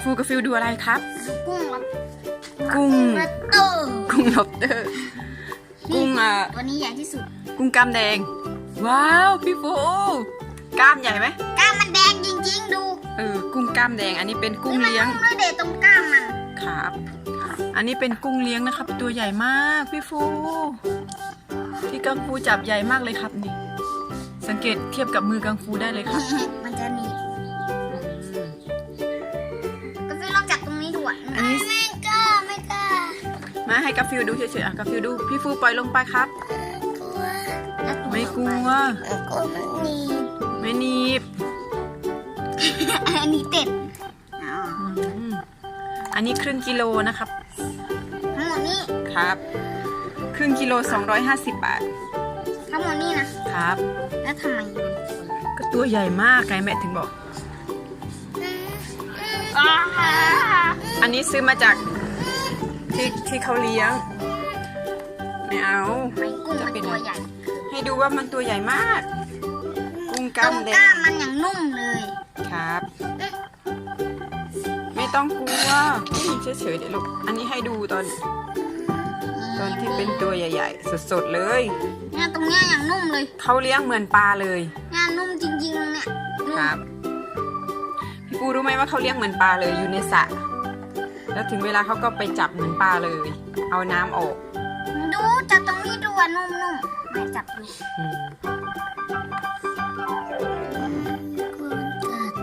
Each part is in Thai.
กระฟูกระฟิวดูอะไรครับ กุ้งครับกุ้งกระโตกุ้งล็อบสเตอร์ กุ้งอะตัวนี้ใหญ่ที่สุด กุ้งกล้ามแดง ว้าวพี่ฟูกล้ามใหญ่ไหมกล้ามมันแดงจริงๆดูเออกุ้งกล้ามแดง อันนี้เป็นกุ้งนี่มันเลี้ยงนุ่มด้วยเด็ดตรงกล้ามมันครับครับ อันนี้เป็นกุ้งเลี้ยงนะครับตัวใหญ่มากพี่ฟูที่กังฟูจับใหญ่มากเลยครับนี่ สังเกตเทียบกับมือกังฟูได้เลยครับ มันจะหนีบ มาให้กาฟิวดูเฉยๆอะกาฟิวดู พี่ฟูปล่อยลงไปครับกลัวแล้วตัวไม่กลัว กลัวมันหนีบไม่หนีบ อันนี้เต็ดอ๋ออืมอันนี้ครึ่งกิโลนะครับ ทั้งหมดนี้ครับ ครึ่งกิโล 250 บาท ทั้งหมดนี้นะ ครับ แล้วทำไมมันก็ตัวใหญ่มากไงแม่ถึงบอกอันนี้ซื้อมาจาก ที่ที่เขาเลี้ยงไม่เอาไม่กุ้งมันตัวใหญ่ให้ดูว่ามันตัวใหญ่มาก กุ้งกตรล้ามงแดกล้างมมันอย่างนุ่มเลยครับ ไม่ต้องกลัวเฉยๆเดี๋ยวลูกอันนี้ให้ดูตอน ตอนที่เป็นตัวใหญ่ ๆ สดๆเลยเนี่ยตรงเนี้ยอย่างนุ่มเลยเขาเลี้ยงเหมือนปลาเลยเนี่ยนุ่มจริงๆเนี่ยนุ่มครับพี่ปูรู้ไหมว่าเขาเลี้ยงเหมือนปลาเลยอยู่ในสระ แล้วถึงเวลาเขาก็ไปจับเหมือนปลาเลย เอาน้ำออกดูจับตรงนี้ดูอะนุ่มๆไหนจับดูอืม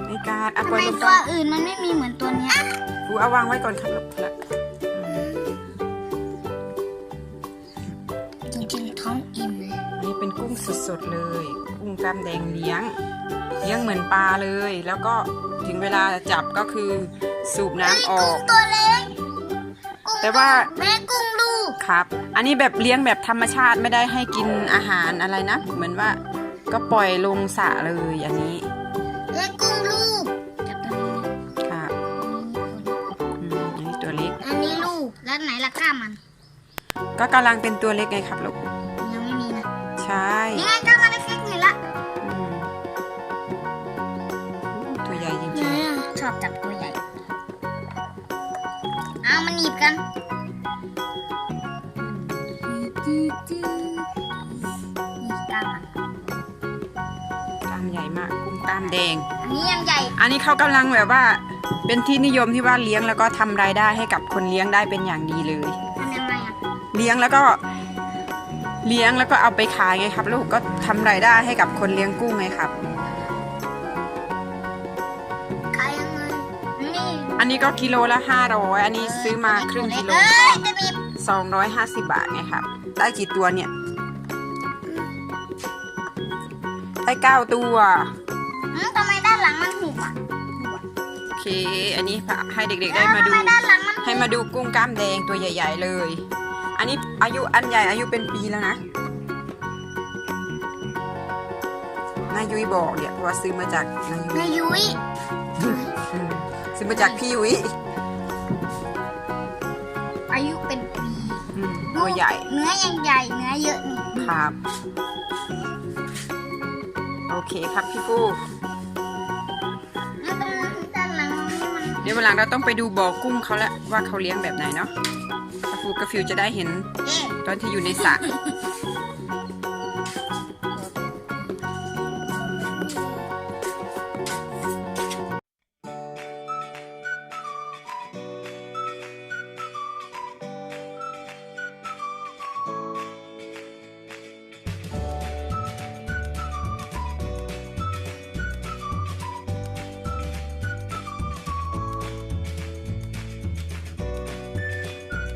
ในการเอาทำปล่ไมอยลงไปตัวอื่นมันไม่มีเหมือนตัวเนี้ยปูเอาวางไว้ก่อนครับลูกละอืมจริงๆท้องอิ่มเลยอันนี้เป็นกุ้งสดๆเลย กุ้งกล้ามแดงเลี้ยง เลี้ยงเหมือนปลาเลย แล้วก็ถึงเวลาจับก็คือ สูบน้ำออกุ้กงตัวเล็กกุ้งแต่ว่าแม่กุ้งลูกครับ อันนี้แบบเลี้ยงแบบธรรมชาติไม่ได้ให้กินอาหารอะไรนะ เหมือนว่าก็ปล่อยลงสระเลยอันนี้แม่กุ้งลูกจับตรงนี้ครับอืมอันนี้ตัวเล็ก อันนี้ลูก แล้วไหนล่ะกล้ามมัน ก็กำลังเป็นตัวเล็กไงครับลูก ยังไม่มีนะ ใช่นี่ไงกล้ามมันเล็กๆนี่ละอืมตัวใหญ่จริงชอบจับตัวใหญ่เอามันหนีบกันนี่กล้ามมันๆกล้ามใหญ่มากกุ้งกล้ามแดง อันนี้ยังใหญ่ อันนี้เขากำลังแบบว่า เป็นที่นิยมที่ว่าเลี้ยงแล้วก็ทำรายได้ให้กับคนเลี้ยงได้เป็นอย่างดีเลย ทำยังไงอะเลี้ยงแล้วก็เลี้ยงแล้วก็เอาไปขายไงครับ ลูกก็ทำรายได้ให้กับคนเลี้ยงกุ้งไงครับ อันนี้ก็กิโลละห้าร้อยอันนี้ซื้อมาครึ่งกิโลเอ้ยจะมีสองร้อยห้าสิบบาทไงครับ ได้กี่ตัวเนี่ย ได้เก้าตัว อืมทำไมด้านหลังมันหุบอะโอเค อันนี้ให้เด็กๆได้มาดูทำไมด้านหลังมันให้มาดูกุ้งกล้ามแดงตัวใหญ่ ๆ เลย อันนี้อายุอันใหญ่อายุเป็นปีแล้วนะนายุ้ยบอกเนี่ยเพราะว่าซื้อมาจากนายุ้นายยยุ้ยอืมซื้อ มาจากพี่ยุ้ยอายุเป็นปีอืมตัวใหญ่เนื้อยังใหญ่เนื้อเยอะนี่ครับ โอเคครับพี่ฟูแล้วตรงด้านหลังนี่มันเดี๋ยววันหลังเราต้องไปดูบ่อกุ้งเขาแล้วว่าเขาเลี้ยงแบบไหนเนาะกระฟูกระฟิวจะได้เห็น เอ๊ะตอนที่อยู่ในสระ